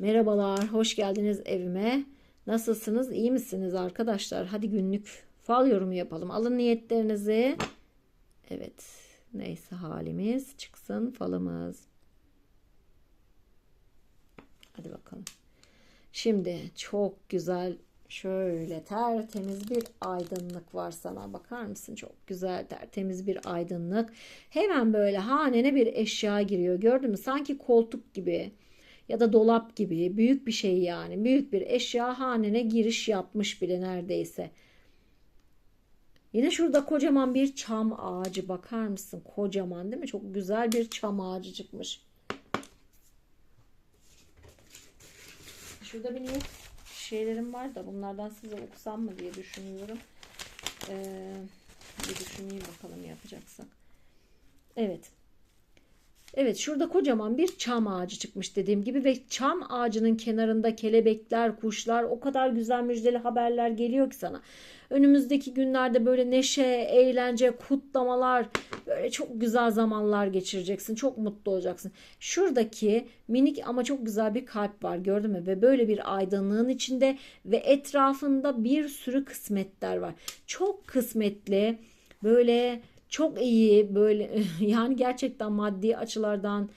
Merhabalar, hoş geldiniz evime. Nasılsınız, iyi misiniz arkadaşlar? Hadi günlük fal yorumu yapalım. Alın niyetlerinizi. Evet, neyse halimiz çıksın falımız. Hadi bakalım. Şimdi çok güzel şöyle tertemiz bir aydınlık var sana. Bakar mısın? Çok güzel tertemiz bir aydınlık. Hemen böyle hanene bir eşya giriyor. Gördün mü? Sanki koltuk gibi ya da dolap gibi büyük bir şey yani. Büyük bir eşya hanene giriş yapmış bile neredeyse. Yine şurada kocaman bir çam ağacı bakar mısın? Kocaman değil mi? Çok güzel bir çam ağacı çıkmış. Şurada bir niyet şeylerim var da bunlardan size okusam mı diye düşünüyorum. Ee, bir düşüneyim bakalım yapacaksak. Evet. Evet şurada kocaman bir çam ağacı çıkmış dediğim gibi ve çam ağacının kenarında kelebekler, kuşlar o kadar güzel müjdeli haberler geliyor ki sana. Önümüzdeki günlerde böyle neşe, eğlence, kutlamalar, böyle çok güzel zamanlar geçireceksin. Çok mutlu olacaksın. Şuradaki minik ama çok güzel bir kalp var gördün mü? Ve böyle bir aydınlığın içinde ve etrafında bir sürü kısmetler var. Çok kısmetli, böyle çok iyi böyle yani gerçekten maddi açılardan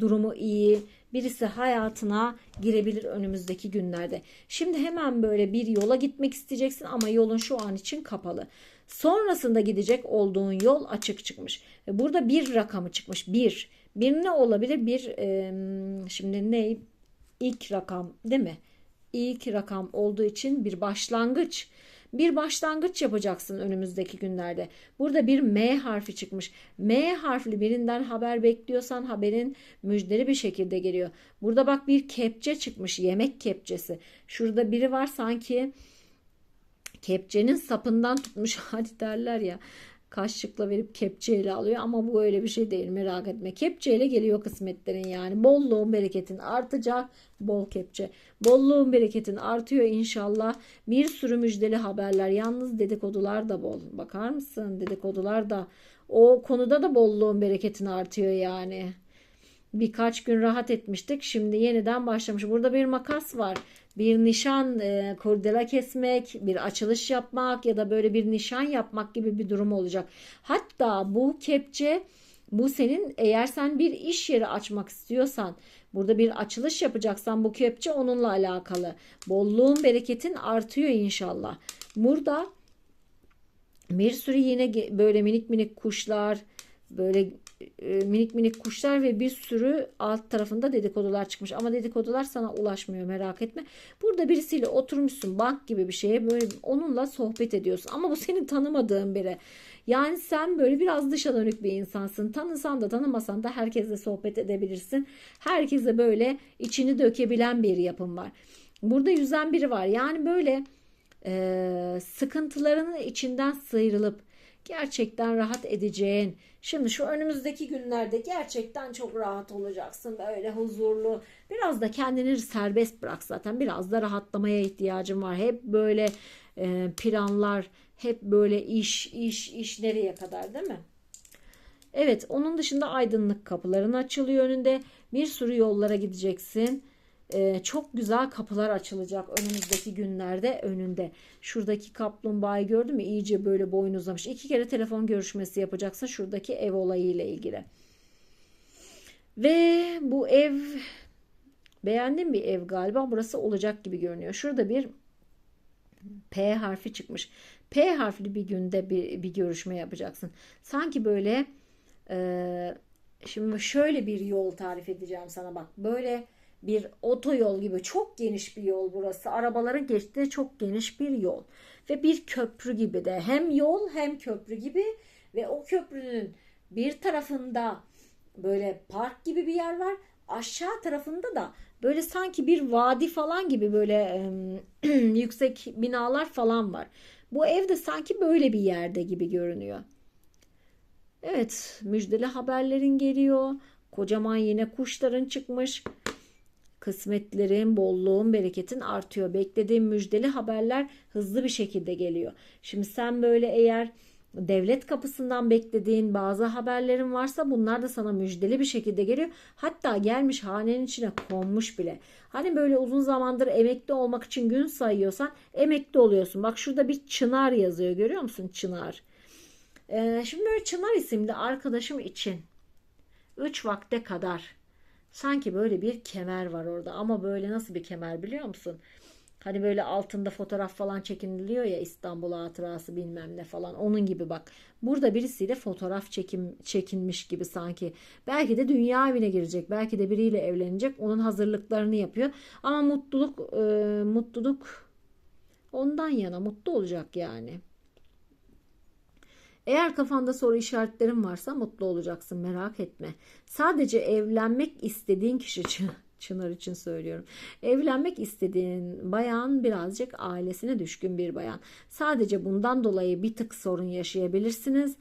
durumu iyi birisi hayatına girebilir önümüzdeki günlerde. Şimdi hemen böyle bir yola gitmek isteyeceksin ama yolun şu an için kapalı. Sonrasında gidecek olduğun yol açık çıkmış. Ve burada bir rakamı çıkmış. Bir. Bir ne olabilir? Bir e, şimdi ne? İlk rakam değil mi? İlk rakam olduğu için bir başlangıç bir başlangıç yapacaksın önümüzdeki günlerde. Burada bir M harfi çıkmış. M harfli birinden haber bekliyorsan haberin müjdeli bir şekilde geliyor. Burada bak bir kepçe çıkmış. Yemek kepçesi. Şurada biri var sanki kepçenin sapından tutmuş hadi derler ya kaşıkla verip kepçeyle alıyor ama bu öyle bir şey değil merak etme. Kepçeyle geliyor kısmetlerin yani. Bolluğun bereketin artacak. Bol kepçe. Bolluğun bereketin artıyor inşallah. Bir sürü müjdeli haberler. Yalnız dedikodular da bol. Bakar mısın? Dedikodular da o konuda da bolluğun bereketin artıyor yani. Birkaç gün rahat etmiştik. Şimdi yeniden başlamış. Burada bir makas var bir nişan e, kurdela kesmek, bir açılış yapmak ya da böyle bir nişan yapmak gibi bir durum olacak. Hatta bu kepçe bu senin eğer sen bir iş yeri açmak istiyorsan burada bir açılış yapacaksan bu kepçe onunla alakalı. Bolluğun bereketin artıyor inşallah. Burada bir sürü yine böyle minik minik kuşlar böyle minik minik kuşlar ve bir sürü alt tarafında dedikodular çıkmış. Ama dedikodular sana ulaşmıyor merak etme. Burada birisiyle oturmuşsun bank gibi bir şeye böyle onunla sohbet ediyorsun. Ama bu senin tanımadığın biri. Yani sen böyle biraz dışa dönük bir insansın. Tanısan da tanımasan da herkesle sohbet edebilirsin. Herkese böyle içini dökebilen bir yapım var. Burada yüzen biri var. Yani böyle e, sıkıntılarının içinden sıyrılıp gerçekten rahat edeceğin. Şimdi şu önümüzdeki günlerde gerçekten çok rahat olacaksın. Böyle huzurlu. Biraz da kendini serbest bırak zaten. Biraz da rahatlamaya ihtiyacın var. Hep böyle e, planlar, hep böyle iş, iş, iş nereye kadar değil mi? Evet, onun dışında aydınlık kapıların açılıyor önünde. Bir sürü yollara gideceksin e, çok güzel kapılar açılacak önümüzdeki günlerde önünde. Şuradaki kaplumbağayı gördün mü? İyice böyle boynuzlamış. İki kere telefon görüşmesi yapacaksın şuradaki ev olayı ile ilgili. Ve bu ev beğendim bir ev galiba. Burası olacak gibi görünüyor. Şurada bir P harfi çıkmış. P harfli bir günde bir, bir görüşme yapacaksın. Sanki böyle e, şimdi şöyle bir yol tarif edeceğim sana bak. Böyle bir otoyol gibi çok geniş bir yol burası. Arabaların geçtiği çok geniş bir yol ve bir köprü gibi de hem yol hem köprü gibi ve o köprünün bir tarafında böyle park gibi bir yer var. Aşağı tarafında da böyle sanki bir vadi falan gibi böyle yüksek binalar falan var. Bu ev de sanki böyle bir yerde gibi görünüyor. Evet, müjdeli haberlerin geliyor. Kocaman yine kuşların çıkmış. Kısmetlerin, bolluğun, bereketin artıyor. Beklediğin müjdeli haberler hızlı bir şekilde geliyor. Şimdi sen böyle eğer devlet kapısından beklediğin bazı haberlerin varsa bunlar da sana müjdeli bir şekilde geliyor. Hatta gelmiş hanenin içine konmuş bile. Hani böyle uzun zamandır emekli olmak için gün sayıyorsan emekli oluyorsun. Bak şurada bir çınar yazıyor görüyor musun? Çınar. Ee, şimdi böyle Çınar isimli arkadaşım için 3 vakte kadar sanki böyle bir kemer var orada ama böyle nasıl bir kemer biliyor musun? Hani böyle altında fotoğraf falan çekiliyor ya İstanbul hatırası bilmem ne falan onun gibi bak. Burada birisiyle fotoğraf çekim çekinmiş gibi sanki. Belki de dünya evine girecek. Belki de biriyle evlenecek. Onun hazırlıklarını yapıyor. Ama mutluluk e, mutluluk ondan yana mutlu olacak yani. Eğer kafanda soru işaretlerin varsa mutlu olacaksın merak etme. Sadece evlenmek istediğin kişi için Çınar için söylüyorum. Evlenmek istediğin bayan birazcık ailesine düşkün bir bayan. Sadece bundan dolayı bir tık sorun yaşayabilirsiniz.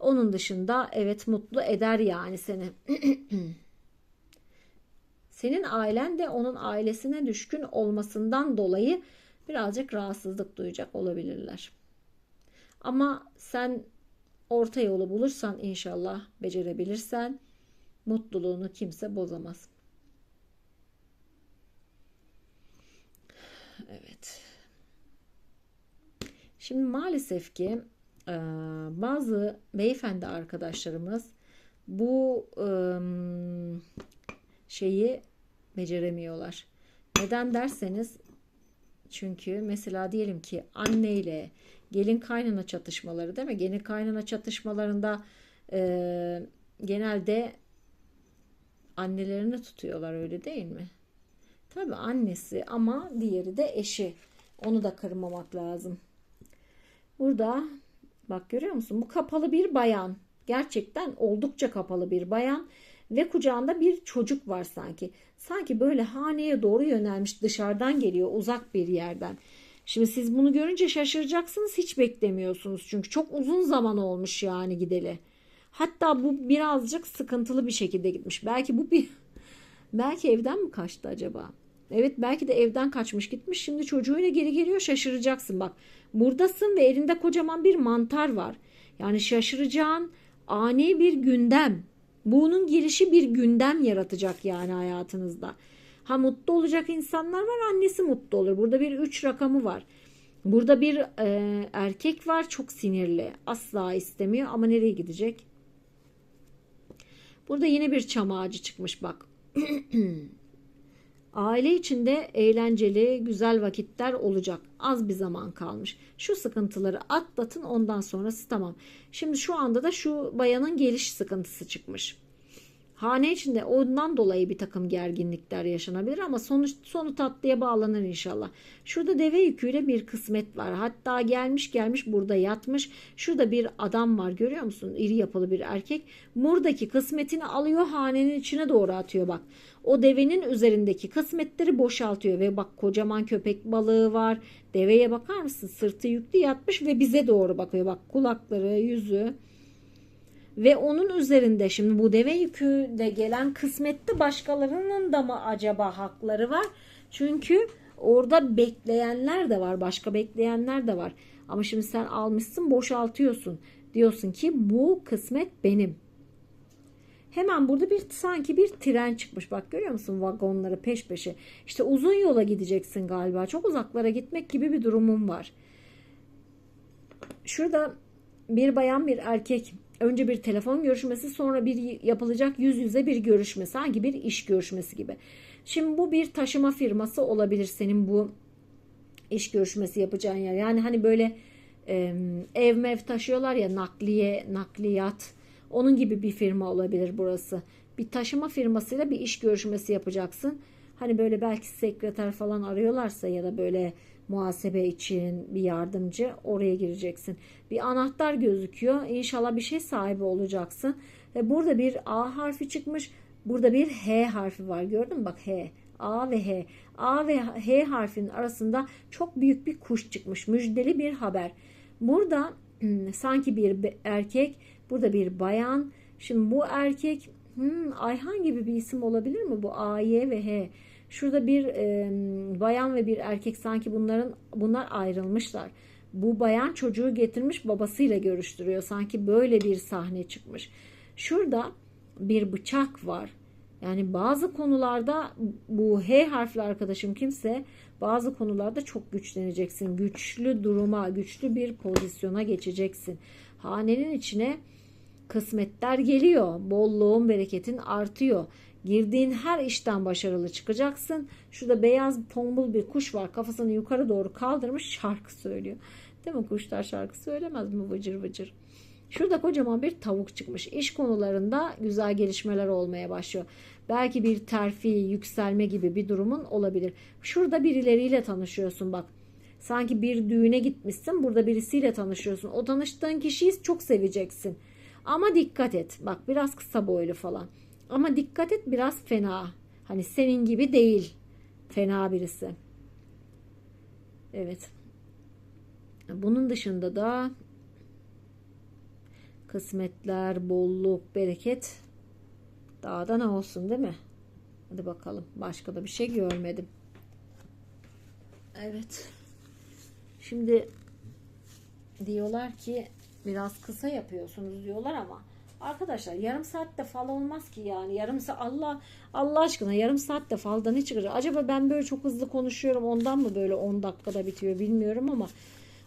Onun dışında evet mutlu eder yani seni. Senin ailen de onun ailesine düşkün olmasından dolayı birazcık rahatsızlık duyacak olabilirler. Ama sen orta yolu bulursan inşallah becerebilirsen mutluluğunu kimse bozamaz. Evet. Şimdi maalesef ki e, bazı beyefendi arkadaşlarımız bu e, şeyi beceremiyorlar. Neden derseniz çünkü mesela diyelim ki anne ile gelin kaynana çatışmaları değil mi? Gelin kaynana çatışmalarında e, genelde annelerini tutuyorlar öyle değil mi? Tabii annesi ama diğeri de eşi. Onu da kırmamak lazım. Burada bak görüyor musun? Bu kapalı bir bayan. Gerçekten oldukça kapalı bir bayan ve kucağında bir çocuk var sanki. Sanki böyle haneye doğru yönelmiş dışarıdan geliyor uzak bir yerden. Şimdi siz bunu görünce şaşıracaksınız hiç beklemiyorsunuz çünkü çok uzun zaman olmuş yani gideli. Hatta bu birazcık sıkıntılı bir şekilde gitmiş. Belki bu bir belki evden mi kaçtı acaba? Evet belki de evden kaçmış gitmiş. Şimdi çocuğuyla geri geliyor şaşıracaksın bak. Buradasın ve elinde kocaman bir mantar var. Yani şaşıracağın ani bir gündem. Bunun gelişi bir gündem yaratacak yani hayatınızda. Ha mutlu olacak insanlar var annesi mutlu olur. Burada bir üç rakamı var. Burada bir e, erkek var çok sinirli. Asla istemiyor ama nereye gidecek? Burada yine bir çam ağacı çıkmış bak. Aile içinde eğlenceli, güzel vakitler olacak. Az bir zaman kalmış. Şu sıkıntıları atlatın ondan sonrası tamam. Şimdi şu anda da şu bayanın geliş sıkıntısı çıkmış. Hane içinde ondan dolayı bir takım gerginlikler yaşanabilir ama sonuç, sonu tatlıya bağlanır inşallah. Şurada deve yüküyle bir kısmet var. Hatta gelmiş gelmiş burada yatmış. Şurada bir adam var görüyor musun? İri yapılı bir erkek. Buradaki kısmetini alıyor hanenin içine doğru atıyor bak. O devenin üzerindeki kısmetleri boşaltıyor ve bak kocaman köpek balığı var. Deveye bakar mısın? Sırtı yüklü yatmış ve bize doğru bakıyor. Bak kulakları, yüzü ve onun üzerinde şimdi bu deve yüküyle gelen kısmette başkalarının da mı acaba hakları var? Çünkü orada bekleyenler de var, başka bekleyenler de var. Ama şimdi sen almışsın, boşaltıyorsun. Diyorsun ki bu kısmet benim. Hemen burada bir sanki bir tren çıkmış. Bak görüyor musun vagonları peş peşe. İşte uzun yola gideceksin galiba. Çok uzaklara gitmek gibi bir durumum var. Şurada bir bayan bir erkek önce bir telefon görüşmesi sonra bir yapılacak yüz yüze bir görüşme sanki bir iş görüşmesi gibi. Şimdi bu bir taşıma firması olabilir senin bu iş görüşmesi yapacağın yer. Yani hani böyle e, ev mev taşıyorlar ya nakliye, nakliyat onun gibi bir firma olabilir burası. Bir taşıma firmasıyla bir iş görüşmesi yapacaksın. Hani böyle belki sekreter falan arıyorlarsa ya da böyle muhasebe için bir yardımcı oraya gireceksin. Bir anahtar gözüküyor. İnşallah bir şey sahibi olacaksın. Ve burada bir A harfi çıkmış. Burada bir H harfi var. Gördün mü? Bak H. A ve H. A ve H harfinin arasında çok büyük bir kuş çıkmış. Müjdeli bir haber. Burada hmm, sanki bir erkek, burada bir bayan. Şimdi bu erkek hmm, Ayhan gibi bir isim olabilir mi? Bu A, Y ve H. Şurada bir e, bayan ve bir erkek sanki bunların bunlar ayrılmışlar. Bu bayan çocuğu getirmiş babasıyla görüştürüyor. Sanki böyle bir sahne çıkmış. Şurada bir bıçak var. Yani bazı konularda bu H harfli arkadaşım kimse bazı konularda çok güçleneceksin. Güçlü duruma, güçlü bir pozisyona geçeceksin. Hanenin içine kısmetler geliyor. Bolluğun, bereketin artıyor. Girdiğin her işten başarılı çıkacaksın. Şurada beyaz tombul bir kuş var. Kafasını yukarı doğru kaldırmış şarkı söylüyor. Değil mi? Kuşlar şarkı söylemez mi vıcır vıcır? Şurada kocaman bir tavuk çıkmış. İş konularında güzel gelişmeler olmaya başlıyor. Belki bir terfi, yükselme gibi bir durumun olabilir. Şurada birileriyle tanışıyorsun bak. Sanki bir düğüne gitmişsin. Burada birisiyle tanışıyorsun. O tanıştığın kişiyi çok seveceksin. Ama dikkat et. Bak biraz kısa boylu falan. Ama dikkat et biraz fena. Hani senin gibi değil. Fena birisi. Evet. Bunun dışında da kısmetler, bolluk, bereket daha da ne olsun değil mi? Hadi bakalım. Başka da bir şey görmedim. Evet. Şimdi diyorlar ki biraz kısa yapıyorsunuz diyorlar ama arkadaşlar yarım saatte fal olmaz ki yani yarım saat Allah Allah aşkına yarım saatte falda ne çıkacak? Acaba ben böyle çok hızlı konuşuyorum ondan mı böyle 10 dakikada bitiyor bilmiyorum ama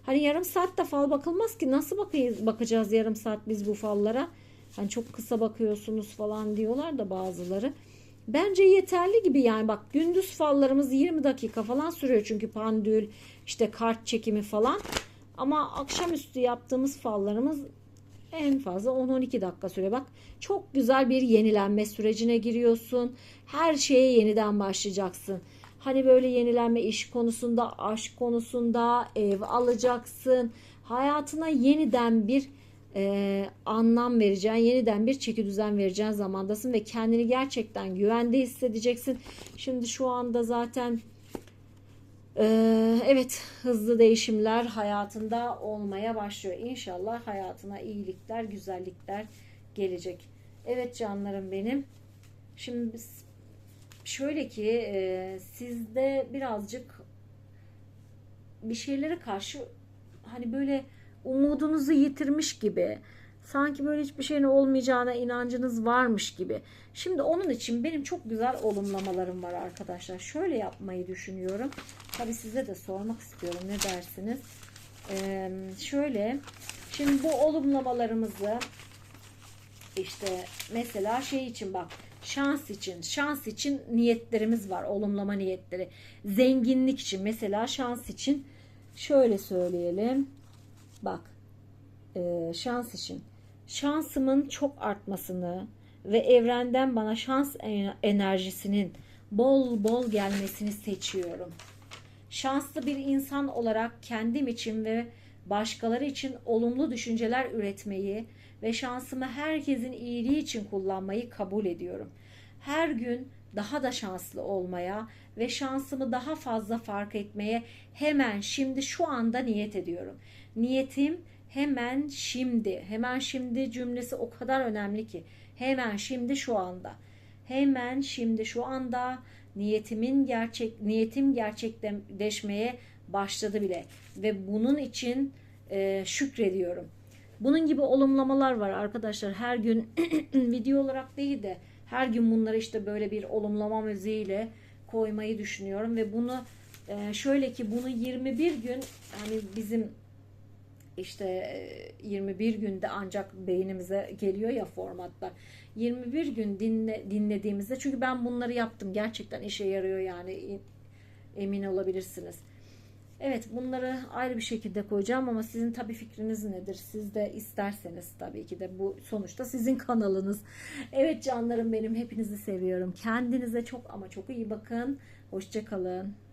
hani yarım saatte fal bakılmaz ki nasıl bakayız, bakacağız yarım saat biz bu fallara? Hani çok kısa bakıyorsunuz falan diyorlar da bazıları. Bence yeterli gibi yani bak gündüz fallarımız 20 dakika falan sürüyor çünkü pandül işte kart çekimi falan. Ama akşamüstü yaptığımız fallarımız en fazla 10-12 dakika süre. Bak çok güzel bir yenilenme sürecine giriyorsun. Her şeye yeniden başlayacaksın. Hani böyle yenilenme iş konusunda, aşk konusunda ev alacaksın. Hayatına yeniden bir e, anlam vereceğin, yeniden bir çeki düzen vereceğin zamandasın ve kendini gerçekten güvende hissedeceksin. Şimdi şu anda zaten ee, evet hızlı değişimler hayatında olmaya başlıyor. İnşallah hayatına iyilikler, güzellikler gelecek. Evet canlarım benim. Şimdi şöyle ki e, sizde birazcık bir şeylere karşı hani böyle umudunuzu yitirmiş gibi sanki böyle hiçbir şeyin olmayacağına inancınız varmış gibi. Şimdi onun için benim çok güzel olumlamalarım var arkadaşlar. Şöyle yapmayı düşünüyorum. Tabi size de sormak istiyorum ne dersiniz? Ee, şöyle şimdi bu olumlamalarımızı işte mesela şey için bak şans için şans için niyetlerimiz var olumlama niyetleri zenginlik için mesela şans için şöyle söyleyelim bak e, şans için şansımın çok artmasını ve evrenden bana şans enerjisinin bol bol gelmesini seçiyorum. Şanslı bir insan olarak kendim için ve başkaları için olumlu düşünceler üretmeyi ve şansımı herkesin iyiliği için kullanmayı kabul ediyorum. Her gün daha da şanslı olmaya ve şansımı daha fazla fark etmeye hemen şimdi şu anda niyet ediyorum. Niyetim hemen şimdi, hemen şimdi cümlesi o kadar önemli ki. Hemen şimdi şu anda. Hemen şimdi şu anda niyetimin gerçek niyetim gerçekleşmeye başladı bile ve bunun için e, şükrediyorum. Bunun gibi olumlamalar var arkadaşlar. Her gün video olarak değil de her gün bunları işte böyle bir olumlama müziğiyle koymayı düşünüyorum ve bunu e, şöyle ki bunu 21 gün hani bizim işte 21 günde ancak beynimize geliyor ya formatlar. 21 gün dinle, dinlediğimizde çünkü ben bunları yaptım. Gerçekten işe yarıyor yani emin olabilirsiniz. Evet bunları ayrı bir şekilde koyacağım ama sizin tabi fikriniz nedir? Siz de isterseniz tabii ki de bu sonuçta sizin kanalınız. Evet canlarım benim hepinizi seviyorum. Kendinize çok ama çok iyi bakın. Hoşçakalın.